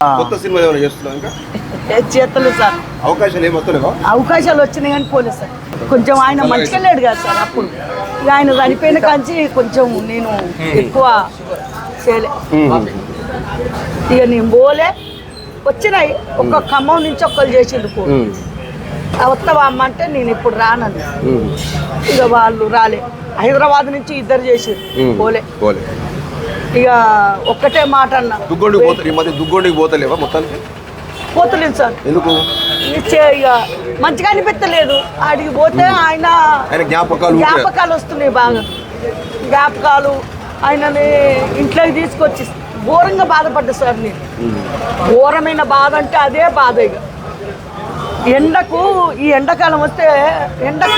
కొత్త సినిమా ఏమైనా ఇంకా? సార్. అవకాశాలు ఏం వస్తలేవా? అవకాశాలు వచ్చినాయి కానీ పోలేదు సార్. కొంచెం ఆయన మంచిగా లేడు కదా సార్ అప్పుడు. ఇక ఆయన చనిపోయిన కాంచి కొంచెం నేను ఎక్కువ చేయలే. ఇక నేను పోలే. వచ్చినాయి. ఒక్క ఖమ్మం నుంచి ఒక్కరు చేసిండు వస్తావా అమ్మ అంటే నేను ఇప్పుడు రానని ఇక వాళ్ళు రాలే. హైదరాబాద్ నుంచి ఇద్దరు చేసిరు పోలే. పోలే. ఇక ఒక్కటే మాట అన్న. దుగ్గొండికి పోతా ఈ మధ్య దుగ్గొండికి పోతలేవా మొత్తానికి? పోతలేదు సార్. ఎందుకు? ఇచ్చే ఇక మంచిగా అనిపించలేదు ఆడికి పోతే ఆయన ఆయన జ్ఞాపకాలు. జ్ఞాపకాలు వస్తున్నాయి బాగా. జ్ఞాపకాలు ఆయనని ఇంట్లోకి తీసుకొచ్చి ఘోరంగా బాధపడ్డా సార్ నేను. ఘోరమైన బాధ అంటే అదే బాధ ఇక. ఎండకు ఈ ఎండాకాలం వస్తే ఎండకు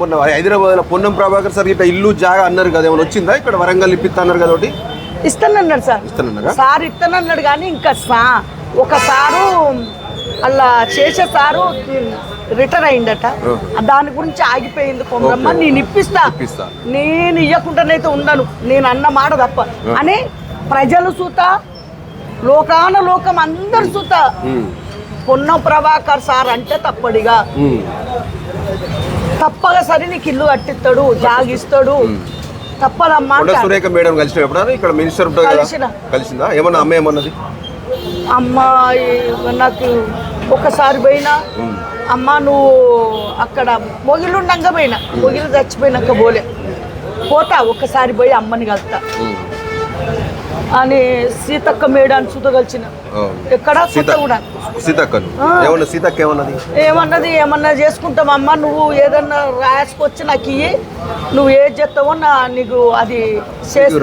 మొన్న హైదరాబాద్లో పొన్నం ప్రభాకర్ సార్ ఇట్లా ఇల్లు జాగా అన్నారు కదా ఏమైనా వచ్చిందా? ఇక్కడ వరంగల్ ఇప్పిస్తా అన్నారు కదా ఒకటి. ఇస్తానన్నాడు సార్. ఇస్తానన్నారా? సార్ ఇస్తానన్నాడు కానీ ఇంకా సా ఒక సారు అలా చేసే సారు రిటైర్ అయిందట. దాని గురించి ఆగిపోయింది కొమ్మరమ్మ ఓకే. నేను ఇప్పిస్తా. ఇప్పిస్తా. నేను ఇవ్వకుండానైతే ఉండను. నేను అన్న మాట తప్ప. అని ప్రజలు సూత లోకాన లోకం అందరు సూత. పొన్నం ప్రభాకర్ సార్ అంటే తప్పడిగా. ఉమ్. తప్పగా సరే నీకు ఇల్లు కట్టిస్తాడు జాగిస్తాడు. తప్పదమ్మా సురేఖ మేడం కలిసిన ఎప్పుడన్నా ఇక్కడ మినిస్టర్ ఉంటుంది కదా. కలిసిన. కలిసిందా? ఏమన్నా అమ్మ ఏమన్నది? అమ్మాయి నాకు ఒకసారి పోయినా అమ్మ నువ్వు అక్కడ మొగిలుండంగా పోయినా. మొగిలు చచ్చిపోయినాక పోలే. పోతా ఒక్కసారి పోయి అమ్మని కలుతా. అని సీతక్క మేడాన్ని ఆ. ఎక్కడ కూడా. సీతక్కను. ఏమన్నా సీతక్క ఏమన్నది? ఏమన్నది? ఏమన్నా చేసుకుంటాం అమ్మ నువ్వు ఏదన్నా రాసుకొచ్చి నాకు ఇయ్యి. నువ్వు ఏది చేస్తావో నా నీకు అది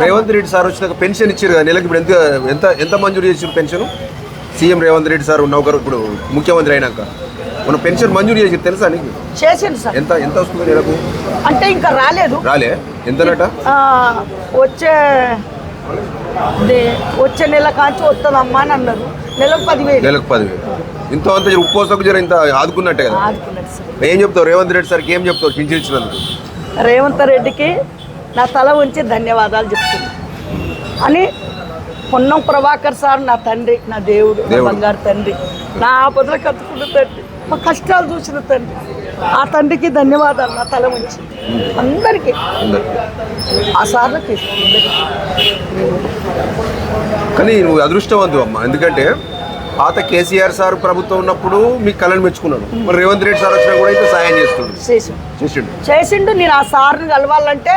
రేవంత్ రెడ్డి సార్ వచ్చినాక పెన్షన్ ఇచ్చారు కదా నెలకి ఇప్పుడు ఎంత ఎంత ఎంత మంజూరు చేసారు pension? CM Revanth Reddy sir నౌకరు ఇప్పుడు ముఖ్యమంత్రి అయినాక. మన పెన్షన్ మంజూరు చేసి తెలుసా నీకు? చేసిండు సార్. ఎంత ఎంత వస్తుంది నెలకు? అంటే ఇంకా రాలేదు. రాలే? ఎంతనట ఆ, వచ్చే వచ్చే నెల కాంచి వస్తుందమ్మా అని అన్నారు. నెలకు పదివేలు. నెలకు పదివేలు. ఇంత అంత ఉప్పోసకు జర ఇంత ఆదుకున్నట్టే కదా. ఏం చెప్తావు? రేవంత్ రెడ్డి సార్కి ఏం చెప్తావు? పింఛన్ ఇచ్చినందుకు. రేవంత్ రెడ్డికి నా తల ఉంచి ధన్యవాదాలు చెప్తున్నా. అని పొన్నం ప్రభాకర్ సార్ నా తండ్రి నా దేవుడు. బంగారు తండ్రి నా ఆపదలు కట్టుకున్న తండ్రి మా కష్టాలు చూసిన తండ్రి. ఆ తండ్రికి ధన్యవాదాలు నా తల ఉంచి అందరికీ. ఆ సార్లకి కానీ నువ్వు అదృష్టవంతు అమ్మ. ఎందుకంటే పాత కేసీఆర్ సార్ ప్రభుత్వం ఉన్నప్పుడు మీకు కళను మెచ్చుకున్నాడు. మరి రేవంత్ రెడ్డి సార్ వచ్చినా కూడా అయితే సాయం చేస్తుండు. చేసిండు. చేసిండు. నేను ఆ సార్ని కలవాలంటే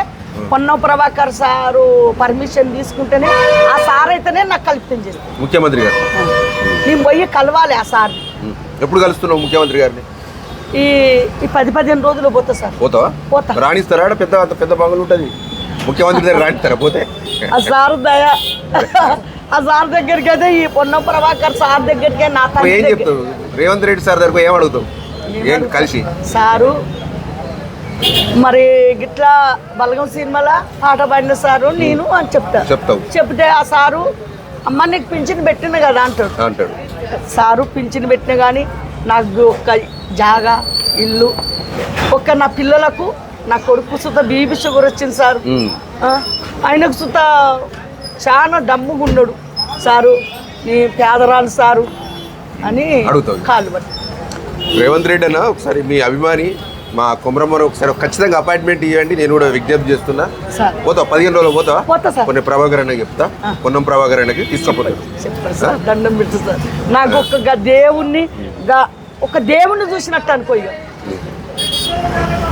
పొన్నం ప్రభాకర్ సారు పర్మిషన్ తీసుకుంటేనే ఆ సార్ అయితేనే నాకు కల్పితం చేస్తాను ముఖ్యమంత్రి గారు. నేను పోయి కలవాలి ఆ సార్ ఉం. ఎప్పుడు కలుస్తున్నావు ముఖ్యమంత్రి గారిని? ఈ ఈ పది పదిహేను రోజులు పోతా సార్. పోతావా? పోతా. రాణిస్తారా? పెద్ద పెద్ద బాగులు ఉంటుంది. ముఖ్యమంత్రి దగ్గర రాణిస్తారా? పోతే? ఆ సార్ దయ ఆ సార్ దగ్గరికి అయితే ఈ పొన్నం ప్రభాకర్ సార్ దగ్గరికి నా తండ్రి ఏం చెప్తావు? రేవంత్ రెడ్డి సార్ దగ్గర ఏం అడుగుతావు? ఏం కలిసి? సారు మరి గిట్లా బలగం సినిమాల పాట పాడిన సారు నేను అని చెప్తా. చెప్తావు. చెప్తే ఆ సారు అమ్మ నీకు పింఛన్ పెట్టిన కదా అంటాడు. అంటాడు. సారు పింఛన్ పెట్టిన కానీ నాకు ఒక్క జాగా ఇల్లు ఒక్క నా పిల్లలకు నా కొడుకు సుత బీబీ షుగర్ వచ్చింది సారు. ఆయనకు సుత చాలా డమ్ముగా ఉన్నాడు సారు. నీ పేదరాలు సారు అని పట్టి. రేవంత్ రెడ్డి అన్న ఒకసారి మీ అభిమాని మా కొమరమ్మను ఒకసారి ఖచ్చితంగా అపాయింట్మెంట్ ఇవ్వండి. నేను కూడా విజ్ఞప్తి చేస్తున్నా. పోతావు? పదిహేను రోజులు పోతావా? పోతా సార్. కొన్ని ప్రభాకర్ అన్నకి చెప్తా. పొన్నం ప్రభాకర్ అన్నకి తీసుకుపోతాను దండం పెట్టు సార్. నాకు ఒక గ- దేవుణ్ణి గా- ఒక దేవుణ్ణి చూసినట్టు అనుకో ఇక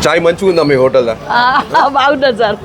చాయ్ మంచిగా ఉందా మీ హోటల్దా? ఆ, బాగుంటుంది సార్.